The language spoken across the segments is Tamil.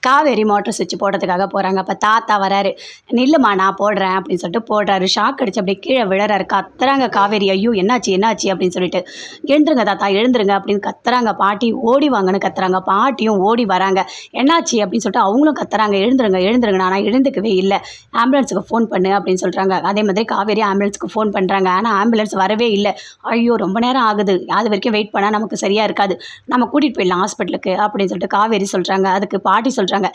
காவேரி மோட்டர் சுவிட்ச் போடுறதுக்காக போகிறாங்க அப்போ தாத்தா வராரு. நில்லுமா நான் போடுறேன் அப்படின்னு சொல்லிட்டு போடுறாரு. ஷாக் அடிச்சு அப்படியே கீழே விழறாரு. கத்துறாங்க காவேரி. ஐயோ என்னாச்சு என்னாச்சு? அப்படின்னு சொல்லிட்டு. எழுந்துருங்க தாத்தா எழுந்துருங்க அப்படின்னு கத்துறாங்க. பாட்டி ஓடி வாங்கன்னு கத்துறாங்க. பாட்டியும் ஓடி வராங்க. என்னாச்சு? அப்படின்னு சொல்லிட்டு அவங்களும் கத்துறாங்க. எழுந்துருங்க எழுந்துருங்க நான் எழுந்துக்கவே இல்லை. ஆம்புலன்ஸுக்கு ஃபோன் பண்ணு அப்படின்னு சொல்கிறாங்க அதே மாதிரி காவேரி ஆம்புலன்ஸுக்கு ஃபோன் பண்ணுறாங்க ஆனால் ஆம்புலன்ஸ் வரவே இல்லை. ஐயோ ரொம்ப நேரம் ஆகுது. அது வரைக்கும் வெயிட் பண்ணால் நமக்கு சரியாக இருக்காது. நம்ம கூட்டிகிட்டு போயிடலாம் ஹாஸ்பிட்டலுக்கு அப்படின்னு சொல்லிட்டு காவேரி சொல்கிறாங்க அதுக்கு பாட்டி சொல்கிறாங்க 让开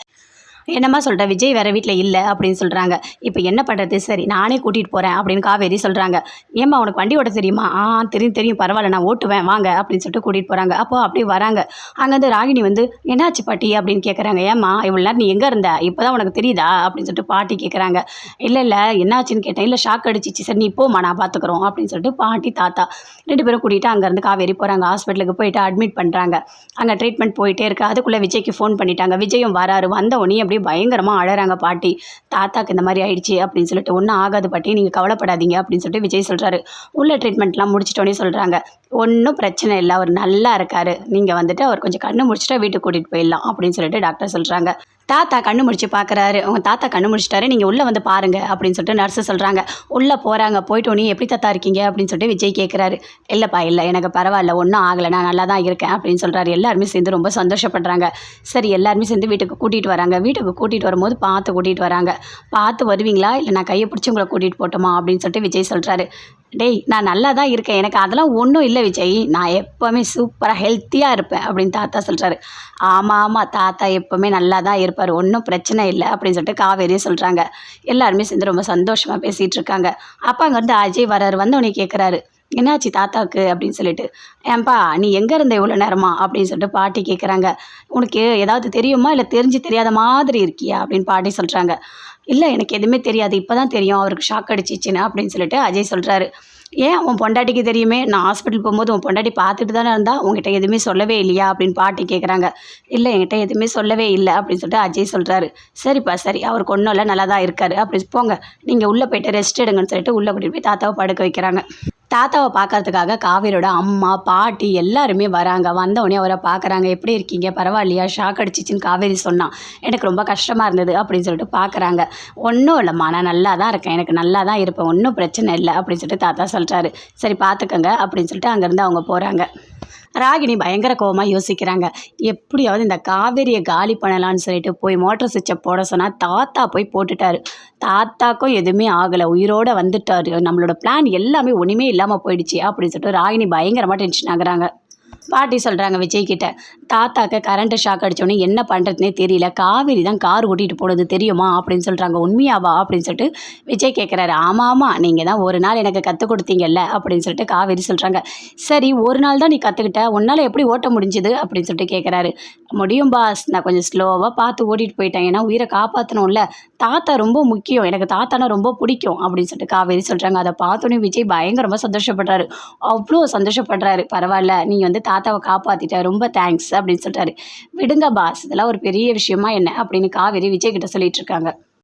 என்னம்மா சொல்கிற விஜய் வேறு வீட்டில் இல்லை அப்படின்னு சொல்கிறாங்க இப்போ என்ன பண்ணுறது சரி நானே கூட்டிகிட்டு போகிறேன் அப்படின்னு காவேரி சொல்கிறாங்க ஏம்மா உனக்கு வண்டி ஓட்ட தெரியுமா? ஆ தெரியும் தெரியும். பரவாயில்ல நான் ஓட்டுவேன். வாங்க அப்படின்னு சொல்லிட்டு கூட்டிகிட்டு போகிறாங்க அப்போ அப்படியே வராங்க. அங்கேருந்து ராகினி வந்து என்னாச்சு பாட்டி? அப்படின்னு கேட்குறாங்க ஏம்மா இவ்வளோ நேரம் நீ எங்கே இருந்த? இப்போ தான் உனக்கு தெரியுதா? அப்படின்னு சொல்லிட்டு பாட்டி கேட்குறாங்க இல்லை இல்லை என்னாச்சுன்னு கேட்டேன். இல்லை ஷாக் அடிச்சிச்சு. சரி நீ போம்மா நான் பார்த்துக்குறோம் அப்படின்னு சொல்லிட்டு பாட்டி தாத்தா ரெண்டு பேரும் கூட்டிகிட்டு அங்கேருந்து காவேரி போகிறாங்க ஹாஸ்பிட்டலுக்கு போயிட்டு அட்மிட் பண்ணுறாங்க அங்கே ட்ரீட்மெண்ட் போயிட்டே இருக்கு. அதுக்குள்ளே விஜய்க்கு ஃபோன் பண்ணிட்டாங்க. விஜயும் வராரு. வந்த உடனே அப்படியே பயங்கரமாக அழகிறாங்க பாட்டி தாத்தாக்கு இந்த மாதிரி ஆயிடுச்சு அப்படின்னு சொல்லிட்டு ஒன்றும் ஆகாது பாட்டி நீங்கள் கவலைப்படாதீங்க அப்படின்னு சொல்லிட்டு விஜய் சொல்கிறாரு உள்ள ட்ரீட்மெண்ட்லாம் முடிச்சிட்டோன்னே சொல்கிறாங்க ஒன்றும் பிரச்சனை இல்லை அவர் நல்லா இருக்காரு. நீங்கள் வந்துட்டு அவர் கொஞ்சம் கண்ணு முடிச்சுட்டா வீட்டுக்கு கூட்டிகிட்டு போயிடலாம் அப்படின்னு சொல்லிட்டு டாக்டர் சொல்கிறாங்க தாத்தா கண்ணு முடிச்சு பார்க்குறாரு உங்கள் தாத்தா கண்ணு முடிச்சிட்டாரு நீங்கள் உள்ளே வந்து பாருங்கள் அப்படின்னு சொல்லிட்டு நர்ஸு சொல்கிறாங்க உள்ளே போகிறாங்க போயிட்டு நீ எப்படி தாத்தா இருக்கீங்க? அப்படின்னு சொல்லிட்டு விஜய் கேட்குறாரு இல்லைப்பா இல்லை எனக்கு பரவாயில்ல ஒன்றும் ஆகலை நான் நல்லா தான் இருக்கேன் அப்படின்னு சொல்கிறாரு எல்லாருமே சேர்ந்து ரொம்ப சந்தோஷப்படுறாங்க. சரி எல்லாருமே சேர்ந்து வீட்டுக்கு கூட்டிகிட்டு வராங்க. வீட்டுக்கு கூட்டிகிட்டு வரும்போது பார்த்து கூட்டிகிட்டு வராங்க. பார்த்து வருவீங்களா? இல்லை நான் கையை பிடிச்சி உங்களை கூட்டிகிட்டு போட்டோமா? அப்படின்னு சொல்லிட்டு விஜய் சொல்கிறாரு டேய் நான் நல்லா தான் இருக்கேன். எனக்கு அதெல்லாம் ஒன்றும் இல்லை விஜய். நான் எப்போவுமே சூப்பராக ஹெல்த்தியாக இருப்பேன் அப்படின்னு தாத்தா சொல்கிறாரு ஆமாம் ஆமாம் தாத்தா எப்போவுமே நல்லா தான் இருப்பார். ஒன்றும் பிரச்சனை இல்லை அப்படின்னு சொல்லிட்டு காவேரியும் சொல்கிறாங்க எல்லாருமே சேர்ந்து ரொம்ப சந்தோஷமாக பேசிகிட்டு இருக்காங்க. அப்போ அங்கேருந்து அஜய் வராரு வந்தவொடனே கேட்குறாரு என்னாச்சு தாத்தாவுக்கு? அப்படின்னு சொல்லிட்டு. ஏன்பா நீ எங்கே இருந்த இவ்வளோ நேரமா? அப்படின்னு சொல்லிட்டு பாட்டி கேட்குறாங்க உனக்கு ஏதாவது தெரியுமா? இல்லை தெரிஞ்சு தெரியாத மாதிரி இருக்கியா? அப்படின்னு பாட்டி சொல்கிறாங்க இல்லை எனக்கு எதுவுமே தெரியாது. இப்போ தான் தெரியும் அவருக்கு ஷாக் அடிச்சிச்சுன்னு அப்படின்னு சொல்லிட்டு அஜய் சொல்கிறாரு ஏன் உன் பொண்டாட்டிக்கு தெரியுமே? நான் ஹாஸ்பிட்டல் போகும்போது உன் பொண்டாட்டி பார்த்துட்டு தானே இருந்தா உங்ககிட்ட எதுவுமே சொல்லவே இல்லையா? அப்படின்னு பாட்டி கேட்குறாங்க இல்லை என்கிட்ட எதுவுமே சொல்லவே இல்லை அப்படின்னு சொல்லிட்டு அஜய் சொல்கிறாரு சரிப்பா சரி அவருக்கு ஒன்றும் இல்லை நல்லா தான் இருக்காரு. அப்படி போங்க. நீங்கள் உள்ளே போயிட்டு ரெஸ்ட் எடுங்கன்னு சொல்லிட்டு உள்ளே கூட்டிகிட்டு போய் தாத்தாவை படுக்க வைக்கிறாங்க. தாத்தாவை பார்க்கறதுக்காக காவேரியோட அம்மா பாட்டி எல்லாருமே வராங்க. வந்தவொடனே அவரை பார்க்குறாங்க. எப்படி இருக்கீங்க? பரவாயில்லையா? ஷாக் அடிச்சிச்சின்னு காவேரி சொன்னான். எனக்கு ரொம்ப கஷ்டமாக இருந்தது அப்படின்னு சொல்லிட்டு பார்க்குறாங்க. ஒன்றும் இல்லைம்மா. நான் நல்லா தான் இருக்கேன். எனக்கு நல்லா தான் இருப்பேன். ஒன்றும் பிரச்சனை இல்லை அப்படின்னு சொல்லிட்டு தாத்தா சொல்கிறாரு சரி பார்த்துக்கங்க அப்படின்னு சொல்லிட்டு அங்கேருந்து அவங்க போகிறாங்க ராகினி பயங்கர கோவமாக யோசிக்கிறாங்க. எப்படியாவது இந்த காவேரியை காலி பண்ணலான்னு சொல்லிட்டு போய் மோட்டர் சுவிட்சை போட சொன்னால் தாத்தா போய் போட்டுட்டாரு. தாத்தாக்கும் எதுவுமே ஆகலை. உயிரோடு வந்துட்டாரு. நம்மளோட பிளான் எல்லாமே ஒன்றுமே இல்லாமல் போயிடுச்சு அப்படின்னு சொல்லிட்டு ராகினி பயங்கரமாக டென்ஷன் ஆகுறாங்க. பாட்டி சொல்கிறாங்க விஜய் கிட்ட தாத்தாக்கு கரண்ட்டு ஷாக் அடித்தோடனே என்ன பண்ணுறதுனே தெரியல. காவேரி தான் கார் ஓட்டிகிட்டு போனது தெரியுமா? அப்படின்னு சொல்கிறாங்க உண்மையாவா? அப்படின்னு சொல்லிட்டு விஜய் கேட்குறாரு ஆமாம் ஆமாம் நீங்கள் தான் ஒரு நாள் எனக்கு கற்றுக் கொடுத்தீங்கல்ல அப்படின்னு சொல்லிட்டு காவேரி சொல்கிறாங்க சரி ஒரு நாள் தான் நீ கற்றுக்கிட்ட உன்னால் எப்படி ஓட்ட முடிஞ்சுது? அப்படின்னு சொல்லிட்டு கேட்குறாரு முடியும் பாஸ் நான் கொஞ்சம் ஸ்லோவாக பார்த்து ஓட்டிகிட்டு போயிட்டேன். ஏன்னா உயிரை காப்பாற்றணும்ல தாத்தா ரொம்ப முக்கியம். எனக்கு தாத்தானா ரொம்ப பிடிக்கும் அப்படின்னு சொல்லிட்டு காவேரி சொல்கிறாங்க அதை பார்த்தோன்னே விஜய் பயங்கரமாக சந்தோஷப்படுறாரு. அவ்வளோ சந்தோஷப்படுறாரு. பரவாயில்ல நீ வந்து தாத்தாவை காப்பாற்றிட்டேன் ரொம்ப தேங்க்ஸ் அப்படின்னு சொல்லிட்டாரு. விடுங்க பாஸ் இதெல்லாம் ஒரு பெரிய விஷயமா என்ன அப்படின்னு காவேரி விஜய் கிட்ட சொல்லிட்டு இருக்காங்க.